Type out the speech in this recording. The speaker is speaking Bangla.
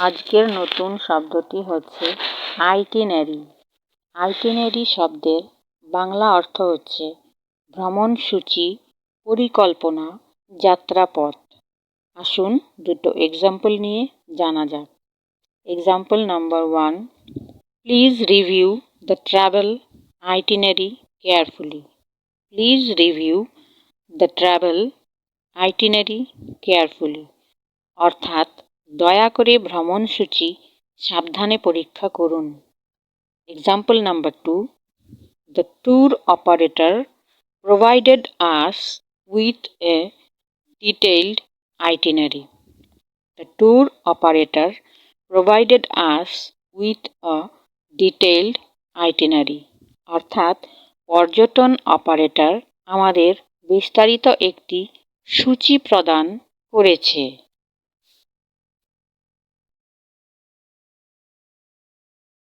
আজকের নতুন শব্দটি হচ্ছে আইটিনারি। আইটিনারি শব্দের বাংলা অর্থ হচ্ছে ভ্রমণসূচি পরিকল্পনা, যাত্রাপথ। আসুন দুটো এক্সাম্পল নিয়ে জানা যাক। Example number one please review the travel itinerary carefully please review the travel itinerary carefully অর্থাৎ দয়া করে ভ্রমণসূচি সাবধানে পরীক্ষা করুন। Example number two the tour operator provided us with a detailed itinerary the tour operator provided us with a detailed itinerary অর্থাৎ পর্যটন অপারেটর আমাদের বিস্তারিত একটি সূচি প্রদান করেছে।